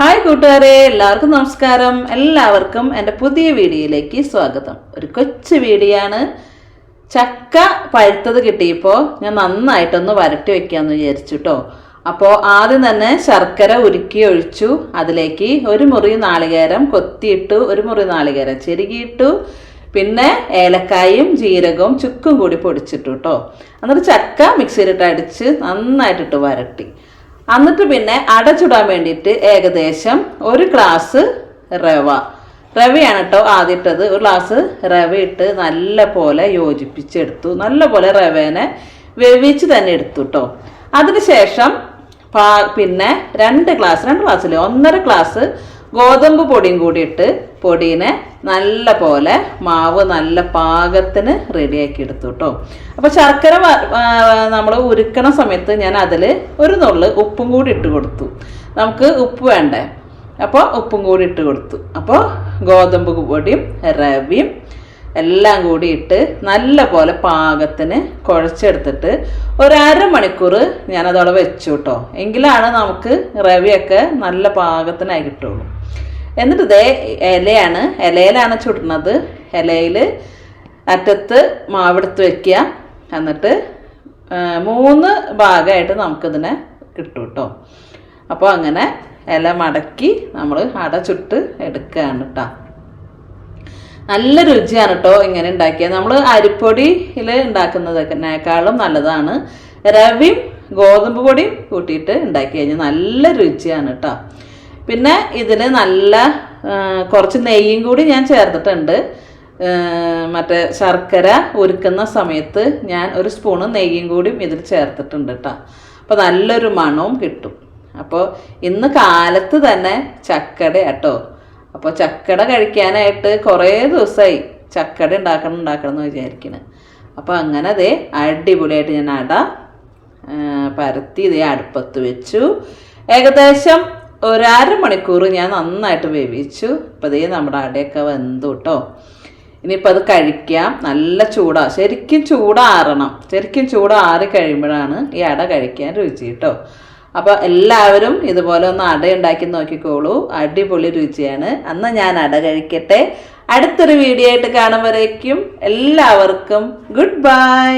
Hi കൂട്ടുകാരെ എല്ലാവർക്കും നമസ്കാരം. എല്ലാവർക്കും എന്റെ പുതിയ വീഡിയോയിലേക്ക് സ്വാഗതം. ഒരു കൊച്ചു വീഡിയോ ആണ് ചക്ക പഴുത്തത് കിട്ടിയപ്പോൾ ഞാൻ നന്നായിട്ടൊന്ന് വരട്ടി വെക്കാമെന്ന് വിചാരിച്ചു കേട്ടോ അപ്പോൾ ആദ്യം തന്നെ ശർക്കര ഉരുക്കി ഒഴിച്ചു. അതിലേക്ക് ഒരു മുറി നാളികേരം കൊത്തിയിട്ടു ഒരു മുറി നാളികേരം ചെരുകിയിട്ടു പിന്നെ ഏലക്കായും ജീരകവും ചുക്കും കൂടി പൊടിച്ചിട്ടു കേട്ടോ എന്നിട്ട് ചക്ക മിക്സിയിലിട്ട് അടിച്ച് നന്നായിട്ടിട്ട് വരട്ടി. എന്നിട്ട് പിന്നെ അടച്ചിടാൻ വേണ്ടിയിട്ട് ഏകദേശം ഒരു ഗ്ലാസ് റവ. റവയാണ് കേട്ടോ ആദ്യട്ടത് ഒരു ഗ്ലാസ് റവ ഇട്ട് നല്ല പോലെ യോജിപ്പിച്ചെടുത്തു. നല്ല പോലെ റവേനെ വേവിച്ച് തന്നെ എടുത്തു കേട്ടോ അതിനുശേഷം പിന്നെ രണ്ട് ഗ്ലാസ് രണ്ട് ഗ്ലാസ്സിൽ ഒന്നര ഗ്ലാസ് ഗോതമ്പ് പൊടിയും കൂടി ഇട്ട് പൊടീനെ നല്ല പോലെ മാവ് നല്ല പാകത്തിന് റെഡിയാക്കി എടുത്തു കേട്ടോ അപ്പോൾ ശർക്കര നമ്മൾ ഉരുക്കണ സമയത്ത് ഞാൻ അതിൽ ഒരു നുള്ള് ഉപ്പും കൂടി ഇട്ട് കൊടുത്തു. നമുക്ക് ഉപ്പ് വേണ്ടേ? അപ്പോൾ ഉപ്പും കൂടി ഇട്ട് കൊടുത്തു. അപ്പോൾ ഗോതമ്പ് പൊടിയും റവിയും എല്ലാം കൂടി ഇട്ട് നല്ല പോലെ പാകത്തിന് കുഴച്ചെടുത്തിട്ട് ഒരു അരമണിക്കൂർ ഞാനതവിടെ വെച്ചു കേട്ടോ എങ്കിലാണ് നമുക്ക് റവിയൊക്കെ നല്ല പാകത്തിനായി കിട്ടുള്ളൂ. എന്നിട്ട് ഇതേ ഇലയാണ്. ഇലയിലാണ് ചുടുന്നത്. ഇലയിൽ അറ്റത്ത് മാവെടുത്ത് വെക്കുക. എന്നിട്ട് മൂന്ന് ഭാഗമായിട്ട് നമുക്കിതിനെ കിട്ടും കേട്ടോ അപ്പോൾ അങ്ങനെ ഇല മടക്കി നമ്മൾ അട ചുട്ട് എടുക്കുകയാണ് കേട്ടോ നല്ല രുചിയാണ് കേട്ടോ ഇങ്ങനെ ഉണ്ടാക്കിയത്. നമ്മൾ അരിപ്പൊടിയിൽ ഉണ്ടാക്കുന്നതിനേക്കാളും നല്ലതാണ്. രവിയും ഗോതമ്പ് പൊടിയും കൂട്ടിയിട്ട് ഉണ്ടാക്കി കഴിഞ്ഞാൽ നല്ല രുചിയാണ് കേട്ടോ പിന്നെ ഇതിൽ നല്ല കുറച്ച് നെയ്യും കൂടി ഞാൻ ചേർത്തിട്ടുണ്ട്. മറ്റേ ശർക്കര ഒരുക്കുന്ന സമയത്ത് ഞാൻ ഒരു സ്പൂണ് നെയ്യും കൂടിയും ഇതിൽ ചേർത്തിട്ടുണ്ട് കേട്ടോ അപ്പോൾ നല്ലൊരു മണവും കിട്ടും. അപ്പോൾ ഇന്ന് കാലത്ത് തന്നെ ചക്കട കേട്ടോ അപ്പോൾ ചക്കട കഴിക്കാനായിട്ട് കുറേ ദിവസമായി ചക്കട ഉണ്ടാക്കണം ഉണ്ടാക്കണം എന്ന് വിചാരിക്കുന്നത് അപ്പോൾ അങ്ങനെ അതേ അടിപൊളിയായിട്ട് ഞാൻ അട പരത്തി ഇതേ അടുപ്പത്ത് വെച്ചു. ഏകദേശം ഒരു അരമണിക്കൂർ ഞാൻ നന്നായിട്ട് വേവിച്ചു. അപ്പം ദേ നമ്മുടെ അടയൊക്കെ വെന്തു കേട്ടോ ഇനിയിപ്പോൾ അത് കഴിക്കാം. നല്ല ചൂടാ. ശരിക്കും ചൂടാറണം. ശരിക്കും ചൂടാറി കഴിയുമ്പോഴാണ് ഈ അട കഴിക്കാൻ രുചി കേട്ടോ അപ്പോൾ എല്ലാവരും ഇതുപോലെ ഒന്ന് അട ഉണ്ടാക്കി നോക്കിക്കോളൂ. അടിപൊളി രുചിയാണ്. അന്ന് ഞാൻ അട കഴിക്കട്ടെ. അടുത്തൊരു വീഡിയോ ആയിട്ട് കാണുമ്പോഴേക്കും എല്ലാവർക്കും ഗുഡ് ബൈ.